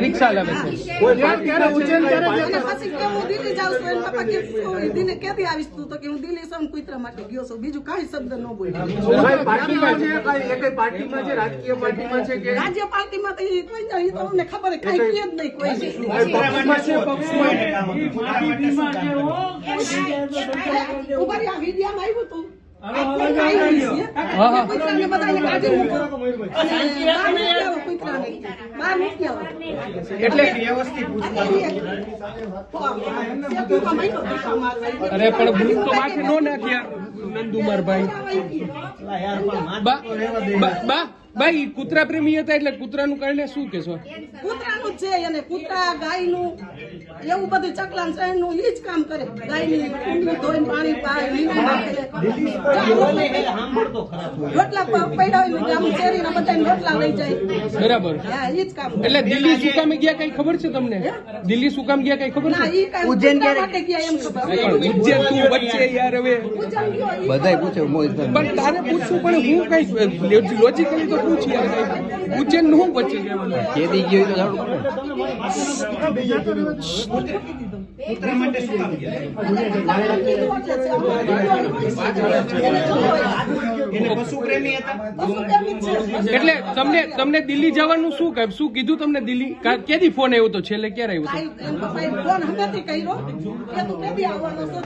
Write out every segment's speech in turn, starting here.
અહીંયા રિક્ષા લાવે છે. અને હું દિલ્હી જાઉં છું એના પપ્પા કે "તું દિલ્હી ક્યાંથી આવીશ તું? કે હું રાજ્ય પાર્ટીમાં તો ઈ કોઈ નહીં, ઈ તો ખબર કઈ જ નહીં કોઈ. ઊભા આ વિડીયામાં આવ્યું હતું. આવ્યું. હા. એટલે. અરે પણ ભૂલ તો માથે નો નાખ્યા નંદુમાર ભાઈ બા- બા કૂતરા પ્રેમી હતા એટલે કૂતરાનું કારણે શું કેશો કૂતરાનું છે અને કૂતરા ગાયનું એવું બધું ચકલાન શહેરનું ઈ જ કામ કરે. ગાયની કુંડી ધોઈને પાણી પાય લીંબુ નાખે. રોટલા પ- પડ્યા હોય ને ગામ શેરીના બધાને રોટલા લઈ જાય. બરાબર. હા ઈ જ કામ એટલે દિલ્હી શું ગયા કઈ ખબર છે તમને? દિલ્હી શું કામ ગયા કઈ ખબર ના છે ઈ માટે ગયા એમ ખબર. ઉજ્જૈન તું વચ્ચે યાર હવે. ઉજ્જૈન બધાય પૂછે પણ તારે પૂછવું પણ હું કઈ લોજિકલી તો પૂછી કઈ. ઉજ્જૈનનું હું વચ્ચે કહેવાનું ગયો તો જાણવું પડે. એટલે તમને તમને દિલ્હી જવાનું શું કહે શું કીધું તમને દિલ્હી? ક્યાંથી ફોન આવ્યો તો? છેલ્લે ક્યારે આવ્યો છો?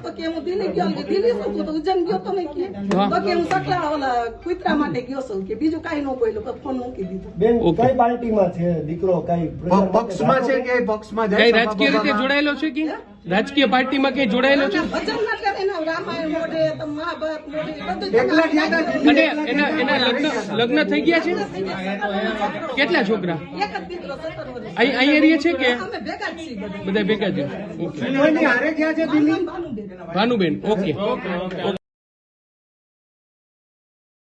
તો કે હું દિલ્હી ગયો કે દિલ્હી શું તું તો ઉજ્જૈન ગયો તો નહીં કે. હા. તો કે હું સકલા ઓલા કુતરા માટે ગયો છું કે બીજું કાંઈ ન બોલ્યો તો ફોન મૂકી દીધો. બેન ઓકે. કઈ પાર્ટીમાં છે? દીકરો કઈ પ- પક્ષમાં કે પક્ષમાં જાય કઈ રાજકીય રીતે જોડાયેલો છે કે? રાજકીય પાર્ટીમાં કઈ જોડાયેલો છે? અને એના એના લગ્ન લગ્ન થઈ ગયા છે? કેટલા છોકરા? એક જ દીકરો સત્તર વર્ષ અહીં અહીંયા છે કે? બધા. ભેગા છે. ભાનુબેન. ઓકે.